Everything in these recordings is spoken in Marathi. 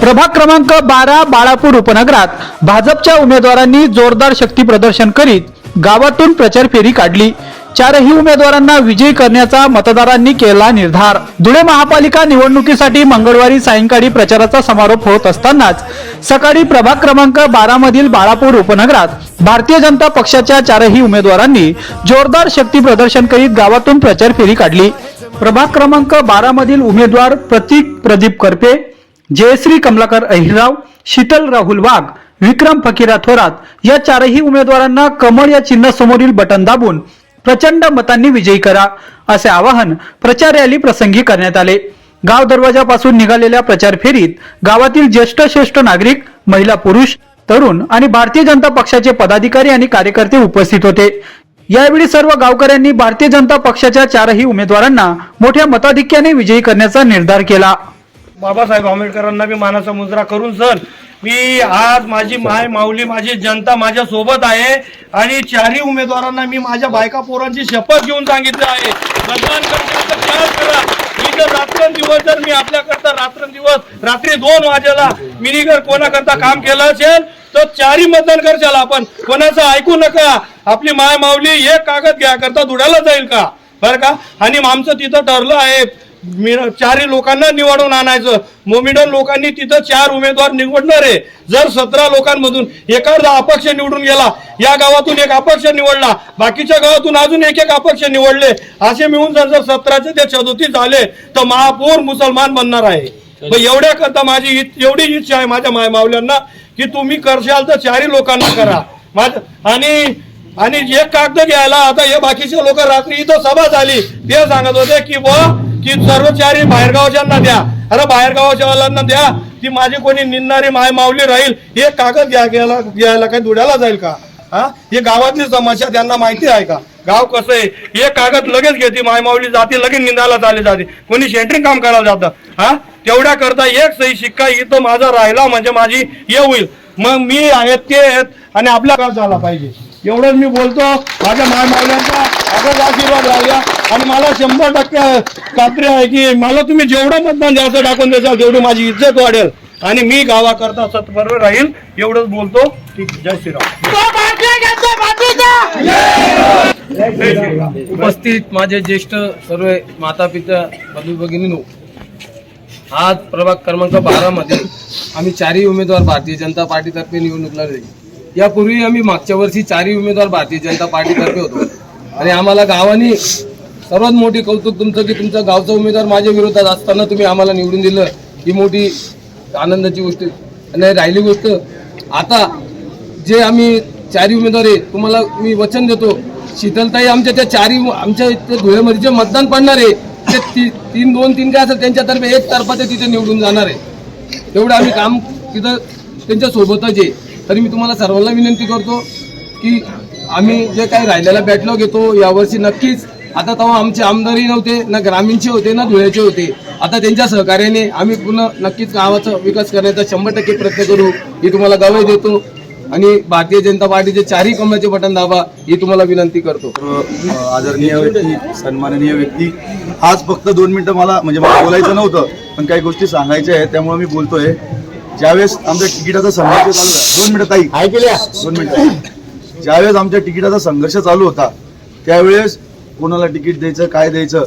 प्रभाग क्रमांक बारा बाळापूर उपनगरात भाजपच्या उमेदवारांनी जोरदार शक्ती प्रदर्शन करीत गावातून प्रचार फेरी काढली. चारही उमेदवारांना विजयी करण्याचा मतदारांनी केला निर्धार. धुळे महापालिका निवडणुकीसाठी मंगळवारी सायंकाळी प्रचाराचा समारोप होत असतानाच सकाळी प्रभाग क्रमांक बारा मधील बाळापूर उपनगरात भारतीय जनता पक्षाच्या चारही उमेदवारांनी जोरदार शक्ती प्रदर्शन करीत गावातून प्रचार फेरी काढली. प्रभाग क्रमांक बारा मधील उमेदवार प्रतीक प्रदीप करपे जयश्री कमलाकर अहिरराव शीतल राहुल वाघ विक्रम फकीरा थोरात या चारही उमेदवारांना कमळ या चिन्हासमोरील बटन दाबून प्रचंड मतांनी विजयी करा असे आवाहन प्रचार रॅली प्रसंगी करण्यात आले. गाव दरवाजापासून निघालेल्या प्रचार फेरीत गावातील ज्येष्ठ श्रेष्ठ नागरिक महिला पुरुष तरुण आणि भारतीय जनता पक्षाचे पदाधिकारी आणि कार्यकर्ते उपस्थित होते. यावेळी सर्व गावकऱ्यांनी भारतीय जनता पक्षाच्या चारही उमेदवारांना मोठ्या मताधिक्याने विजयी करण्याचा निर्धार केला. बाबासाहेब आंबेडकरांना बी मानाचा मुजरा करून सर मी आज माझी माय माऊली माझी जनता माझ्या सोबत आहे. आणि चारही उमेदवारांना मी माझ्या बायका पोरांची शपथ घेऊन सांगितलं आहे. मतदान करा. मी रात्रंदिवस जर मी आपल्याकरता रात्रंदिवस रात्री दोन वाजेला मी जर कोणाकरता काम केलं असेल तर चारही मतदान करशाल आपण. कोणाचं ऐकू नका. आपली माय माऊली एक कागद घ्या करता धुड्याला जाईल का? बरं का? आणि आमचं तिथं ठरलं आहे. चारही लोकांना निवडून आणायचं. मोमिडन लोकांनी तिथं चार उमेदवार निवडणार आहे. जर सतरा लोकांमधून एखादा अपक्ष निवडून गेला या गावातून एक अपक्ष निवडला बाकीच्या गावातून अजून एक एक अपक्ष निवडले असे मिळून जर जर सतराचे ते सदोतीस झाले तर महापौर मुसलमान बनणार आहे. एवढ्या करता माझी एवढी इच्छा आहे माझ्या माय मावल्यांना की तुम्ही करशाल तर चारही लोकांना करा. माझ आणि आणि एक कागद घ्यायला आता हे बाकीचे लोक रात्री इथं सभा झाली ते सांगत होते की बुवा की सर्वचारी बाहेरगावच्यांना द्या. अरे बाहेरगावच्या वाल्यांना द्या ती माझी कोणी निंदणारी माय माऊली राहील हे कागद घ्या घ्यायला घ्यायला काही धुड्याला जाईल का? हा? हे गावातली समस्या त्यांना माहिती आहे का? गाव कसं आहे? हे कागद लगेच घेते माय माऊली जाते लगेच निंदायला चालली जाते. कोणी सेंटरिंग काम करायला जातं हा? तेवढ्या करता एक सही शिक्का इथं माझा राहिला म्हणजे माझी हे होईल. मग मी आहेत ते आहेत आणि आपला झाला पाहिजे. एवढंच मी बोलतो. माझ्या माय मावल्यांचा असाच आशीर्वाद राहिला. आणि मला शंभर टक्के खात्री आहे की मला तुम्ही जेवढं मतदान जास्त टाकून द्याल तेवढी माझी इज्जत वाढेल. आणि मी गावाकरता सत्पर राहील एवढंच बोलतो. की जय श्रीराम. उपस्थित माझे ज्येष्ठ सर्व माता पिता बंधू भगिनीनो आज प्रभाग क्रमांक बारा मध्ये आम्ही चारही उमेदवार भारतीय जनता पार्टीतर्फे निवडणूक लढले यापूर्वी आम्ही मागच्या वर्षी चारही उमेदवार भारतीय जनता पार्टीतर्फे होतो. आणि आम्हाला गावाने सर्वात मोठी कौतुक तुमचं की तुमचा गावचा उमेदवार माझ्या विरोधात असताना तुम्ही आम्हाला निवडून दिलं. ही मोठी आनंदाची गोष्ट आहे. आणि राहिली गोष्ट आता जे आम्ही चारही उमेदवार आहे तुम्हाला मी वचन देतो शीतलताई आमच्या त्या चारही आमच्या धुळेमध्ये जे मतदान पडणार आहे. ते ती- तीन दोन तीन काय असेल त्यांच्यातर्फे एक तर्फा ते तिथे निवडून जाणार आहे. तेवढं आम्ही काम तिथं त्यांच्यासोबतच आहे. तरी मी तुम्हाला सर्वांना विनंती करतो की आम्ही जे काही राहिलेला बॅटलो घेतो यावर्षी नक्कीच आता तेव्हा आमचे आमदारही नव्हते ना ग्रामीणचे होते ना धुळ्याचे होते. आता त्यांच्या सहकार्याने आम्ही पुन्हा नक्कीच गावाचा विकास करण्याचा शंभर टक्के प्रयत्न करू ही तुम्हाला गवाही देतो. आणि भारतीय जनता पार्टीचे चारही कमळाचे बटन दाबा ही तुम्हाला विनंती करतो. आदरणीय व्यक्ती सन्माननीय व्यक्ती आज फक्त दोन मिनिटं मला म्हणजे मला बोलायचं नव्हतं पण काही गोष्टी सांगायच्या आहेत त्यामुळे मी बोलतोय. ज्यावेळेस आमच्या तिकिटाचा संघर्ष चालू आहे दोन मिनिटं ताई. दोन मिनिटं. ज्यावेळेस आमच्या तिकिटाचा संघर्ष चालू होता त्यावेळेस कोणाला तिकीट द्यायचं काय द्यायचं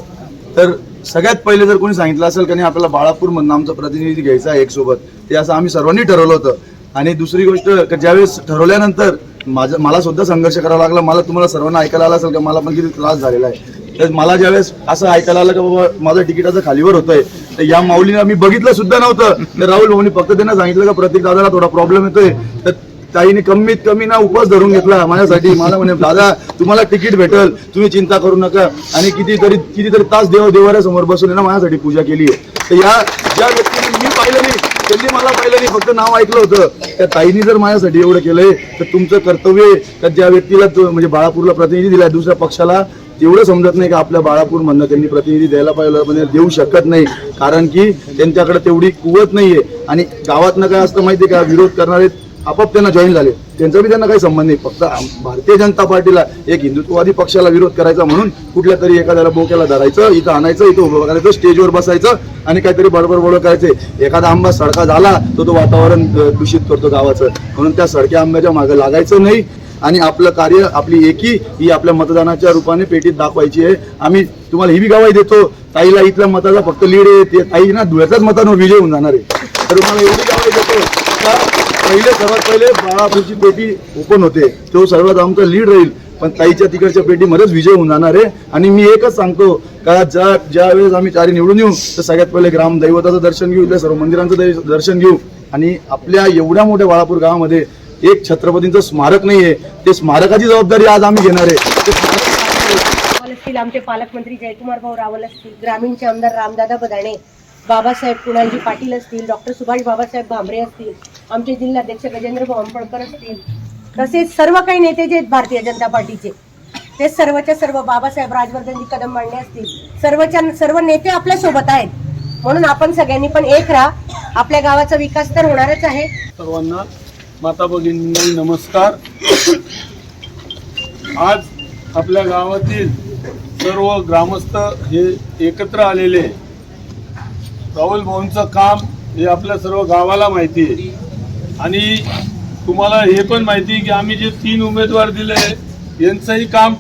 तर सगळ्यात पहिले जर कोणी सांगितलं असेल की नाही आपल्याला बाळापूर मधनं आमचा प्रतिनिधी घ्यायचा आहे एक सोबत ते असं आम्ही सर्वांनी ठरवलं होतं. आणि दुसरी गोष्ट ज्यावेळेस ठरवल्यानंतर माझं मला सुद्धा संघर्ष करावा लागला मला तुम्हाला सर्वांना ऐकायला आलं असेल का मला पण किती त्रास झालेला आहे. तर मला ज्यावेळेस असं ऐकायला आलं का बाबा माझं तिकिटाचं खालीवर होतंय तर या माऊलीनं मी बघितलं सुद्धा नव्हतं. तर राहुल भाऊनी फक्त त्यांना सांगितलं का प्रत्येक दादाला थोडा प्रॉब्लेम येतोय. तर ताईने कमीत कमी ना उपवास धरून घेतला माझ्यासाठी. मला म्हणे दादा तुम्हाला तिकीट भेटल. तुम्ही चिंता करू नका. आणि कितीतरी कितीतरी तास देव देवाऱ्यासमोर बसून ना माझ्यासाठी पूजा केली आहे. तर या ज्या व्यक्तीने मी पाहिलं नाही. त्यांनी मला पाहिलं नाही. फक्त नाव ऐकलं होतं. त्या ताईनी जर माझ्यासाठी एवढं केलंय तर तुमचं कर्तव्य आहे का ज्या व्यक्तीला म्हणजे बाळापूरला प्रतिनिधी दिलाय दुसऱ्या पक्षाला तेवढं समजत नाही का आपल्या बाळापूर म्हणणं त्यांनी प्रतिनिधी द्यायला पाहिजे म्हणजे देऊ शकत नाही. कारण की त्यांच्याकडे तेवढी कुवत नाहीये. आणि गावातनं काय असतं माहिती का? विरोध करणारे आपाप त्यांना जॉईन झाले. त्यांचा बी त्यांना काही संबंध नाही. फक्त भारतीय जनता पार्टीला एक हिंदुत्ववादी पक्षाला विरोध करायचा म्हणून कुठल्या तरी एखाद्याला बोक्याला धरायचं इथं आणायचं इथं उभं करायचं स्टेजवर बसायचं आणि काहीतरी बडबड बडबड करायचे. एखादा आंबा सडका झाला तर तो वातावरण दूषित करतो गावाचं. म्हणून त्या सडक्या आंब्याच्या मागे लागायचं नाही. आणि आपलं कार्य आपली एकी ही आपल्या मतदानाच्या रूपाने पेटीत दाखवायची आहे. आम्ही तुम्हाला ही बी गवाही देतो ताईला इथल्या मताचा फक्त लीड आहे. ते ताई ना धुळ्याच्याच मतांवर विजय होऊन जाणार आहे. तर तुम्हाला एवढी गवाही देतो का? पहिले सर्वात पहिले बाळापूरची पेटी ओपन होते. तो सर्वात आमचा लीड राहील. पण ताईच्या तिकडच्या पेटीमध्येच विजय होऊन जाणार आहे. आणि मी एकच सांगतो का ज्या ज्या वेळेस आम्ही चारी निवडून येऊ तर सगळ्यात पहिले ग्रामदैवताचं दर्शन घेऊ इथल्या सर्व मंदिरांचं दर्शन घेऊ. आणि आपल्या एवढ्या मोठ्या बाळापूर गावामध्ये एक छत्रपतींचं स्मारक नाहीये. ते स्मारकाची जबाबदारी आज आम्ही घेणार आहे. असतील आमचे पालकमंत्री जयकुमार भाऊ रावल असतील ग्रामीणचे आमदार रामदादा बदाणे बाबासाहेब कुणालजी पाटील असतील डॉक्टर सुभाष बाबासाहेब भामरे असतील आमचे जिल्हाध्यक्ष गजेंद्र भावनपळकर असतील तसेच सर्व काही नेते जे आहेत भारतीय जनता पार्टीचे ते सर्वच्या सर्व बाबासाहेब राजवर्धनजी कदम मांडणे असतील सर्वच्या सर्व नेते आपल्यासोबत आहेत. म्हणून आपण सगळ्यांनी पण एक राहा. आपल्या गावाचा विकास तर होणारच आहे. सर्वांना माता भगिनी नमस्कार. आज आपल्या गावातील सर्व ग्रामस्थ हे एकत्र आलेले. राहुल भाऊंचं काम हे आपल्या सर्व गावाला माहिती आहे. आणि तुम्हाला हे पण माहिती आहे की आम्ही जे तीन उमेदवार दिले यांचंही काम